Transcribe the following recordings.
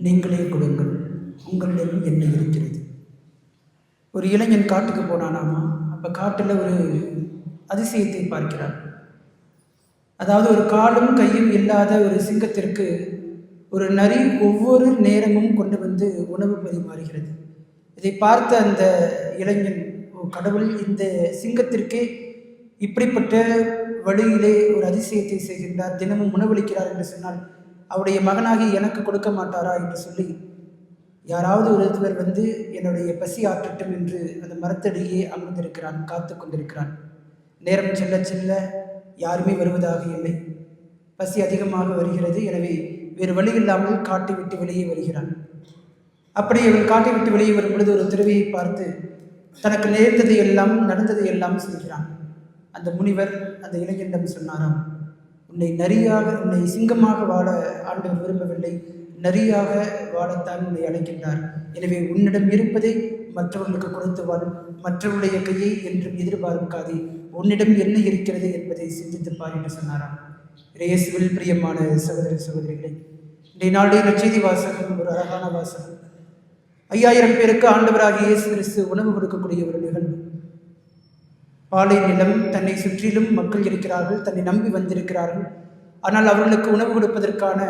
நீங்களே கொடுங்கள். உங்களிடம் என்ன இருக்கிறது? ஒரு இளைஞன் காட்டுக்கு போனானாமா? அப்போ காட்டில் ஒரு அதிசயத்தை பார்க்கிறார். அதாவது ஒரு காலும் கையும் இல்லாத ஒரு சிங்கத்திற்கு ஒரு நரி ஒவ்வொரு நேரமும் கொண்டு வந்து உணவு பரிமாறுகிறது. இதை பார்த்த அந்த இளைஞன் "ஓ, கடவுள் இந்த சிங்கத்திற்கே இப்படிப்பட்ட வழியிலே ஒரு அதிசயத்தை செய்கின்றார். தினமும் உணவளிக்கிறார் என்று சொன்னால் அவருடைய மகனாகி எனக்கு கொடுக்க மாட்டாரா என்று சொல்லி யாராவது ஒருவர் வந்து என்னுடைய பசி ஆற்றட்டும் என்று அந்த மரத்தடியே அமர்ந்திருக்கிறான் காத்து கொண்டிருக்கிறான். நேரம் செல்ல செல்ல யாருமே வருவதாக இல்லை. பசி அதிகமாக வருகிறது எனவே வேறு வழி இல்லாமல் காட்டை விட்டு வெளியே வருகிறான். அப்படி இவன் காட்டை விட்டு வெளியே வரும் பொழுது ஒரு துறவியை பார்த்து தனக்கு நேர்ந்ததை எல்லாம் நடந்ததை எல்லாம் சொல்கிறான். அந்த முனிவர் அந்த இளைஞனிடம் சொன்னாராம் உன்னை நரியாக உன்னை சிங்கமாக வாழ ஆண்டவர் விரும்பவில்லை. நரியாக வாழத்தான் உன்னை அழைக்கின்றார். எனவே உன்னிடம் இருப்பதை மற்றவர்களுக்கு கொடுத்து வாழ். மற்றவருடைய கையை என்றும் எதிர்பார்க்காதே. உன்னிடம் என்ன இருக்கிறது என்பதை சிந்தித்துப் பார் என்று சொன்னாராம். இயேசுவில் பிரியமான சகோதர சகோதரிகளே இன்றைய நாளுடைய நச்செய்தி வாசகம் ஒரு அழகான வாசகம். ஐயாயிரம் பேருக்கு ஆண்டவராக இயேசு கிறிஸ்து உணவு கொடுக்கக்கூடிய ஒரு நிகழ்வு. பாலை நிலம் தன்னை சுற்றிலும் மக்கள் இருக்கிறார்கள் தன்னை நம்பி வந்திருக்கிறார்கள். ஆனால் அவர்களுக்கு உணவு கொடுப்பதற்கான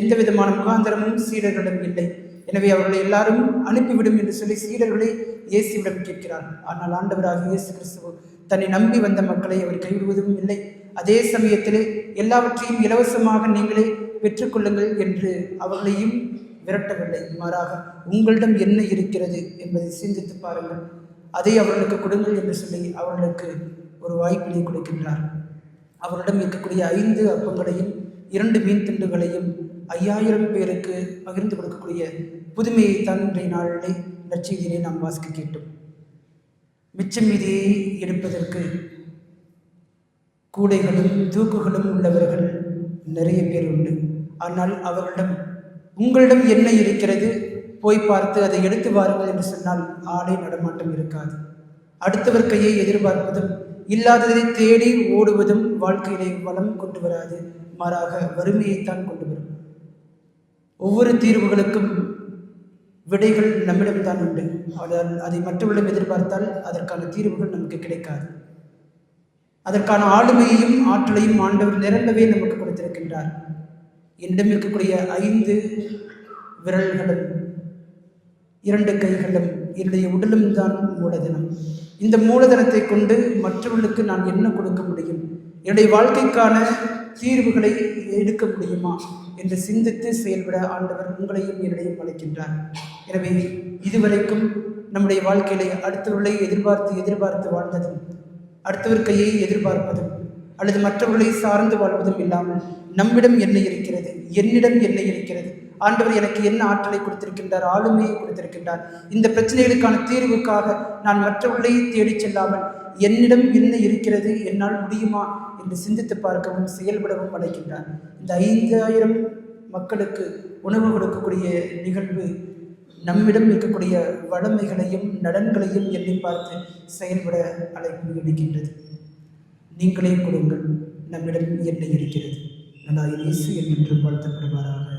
எந்த விதமான முகாந்திரமும் சீடர்களிடம் இல்லை. எனவே அவர்களை எல்லாரும் அனுப்பிவிடும் என்று சொல்லி சீடர்களை இயேசுவிடம் கேட்கிறார்கள். ஆனால் ஆண்டவராக இயேசு கிறிஸ்துவ தன்னை நம்பி வந்த மக்களை அவர் கைவிடுவதும் இல்லை. அதே சமயத்திலே எல்லாவற்றையும் இலவசமாக நீங்களே பெற்றுக்கொள்ளுங்கள் என்று அவர்களையும் விரட்டவில்லை. மாறாக உங்களிடம் என்ன இருக்கிறது என்பதை சிந்தித்து பாருங்கள். அதை அவர்களுக்கு கொடுங்கள் என்று சொல்லி அவர்களுக்கு ஒரு வாய்ப்பினை கொடுக்கின்றார். அவரிடம் இருக்கக்கூடிய ஐந்து அப்பங்களையும் இரண்டு மீன் துண்டுகளையும் ஐயாயிரம் பேருக்கு பகிர்ந்து கொடுக்கக்கூடிய புதுமையை தான் இன்றைய நாளிலே நற்செய்தியிலே நாம் வாசிக்க கேட்டோம். மிச்சம் மீதியை எடுப்பதற்கு கூடைகளும் தூக்குகளும் உள்ளவர்கள் நிறைய பேர் உண்டு. ஆனால் அவர்களிடம் உங்களிடம் என்ன இருக்கிறது? போய் பார்த்து அதை எடுத்து வாருங்கள் என்று சொன்னால் ஆடை நடமாட்டம் இருக்காது. அடுத்தவர் கையை எதிர்பார்ப்பதும் இல்லாததை தேடி ஓடுவதும் வாழ்க்கையிலே வளம் கொண்டு வராது மாறாக வறுமையைத்தான் கொண்டு வரும். ஒவ்வொரு தீர்வுகளுக்கும் விடைகள் நம்மிடம்தான் உண்டு. ஆனால் அதை மற்றவர்களிடம் எதிர்பார்த்தால் அதற்கான தீர்வுகள் நமக்கு கிடைக்காது. அதற்கான ஆளுமையையும் ஆற்றலையும் ஆண்டவர் நிரம்பவே நமக்கு கொடுத்திருக்கின்றார். என்னிடம் இருக்கக்கூடிய ஐந்து விரல்களும் இரண்டு கைகளும் என்னுடைய உடலும் தான் மூலதனம். இந்த மூலதனத்தை கொண்டு மற்றவர்களுக்கு நான் என்ன கொடுக்க முடியும்? என்னுடைய வாழ்க்கைக்கான தீர்வுகளை எடுக்க முடியுமா? என்று சிந்தித்து செயல்பட ஆண்டவர் உங்களையும் என்னையும் அழைக்கின்றார். எனவே இதுவரைக்கும் நம்முடைய வாழ்க்கையிலே அடுத்தவர்களை எதிர்பார்த்து எதிர்பார்த்து வாழ்ந்ததும் அடுத்தவர் கையை எதிர்பார்ப்பதும் அல்லது மற்றவர்களை சார்ந்து வாழ்வதும் இல்லாமல் நம்மிடம் என்ன இருக்கிறது? என்னிடம் என்ன இருக்கிறது? ஆண்டவர் எனக்கு என்ன ஆற்றலை கொடுத்திருக்கின்றார் ஆளுமையை கொடுத்திருக்கின்றார். இந்த பிரச்சனைகளுக்கான தீர்வுக்காக நான் மற்றவர்களையும் தேடிச் செல்லாமல் என்னிடம் என்ன இருக்கிறது என்னால் முடியுமா என்று சிந்தித்து பார்க்கவும் செயல்படவும் அழைக்கின்றார் இந்த ஐந்தாயிரம் மக்களுக்கு உணவு கொடுக்கக்கூடிய நிகழ்வு நம்மிடம் இருக்கக்கூடிய வளமைகளையும் நலன்களையும் எண்ணி பார்த்து செயல்பட அழைப்பு எடுக்கின்றது நீங்களே கொடுங்கள் நம்மிடம் என்ன இருக்கிறது. நல்லா இயேசு என்று வாழ்த்தப்படுவாராக.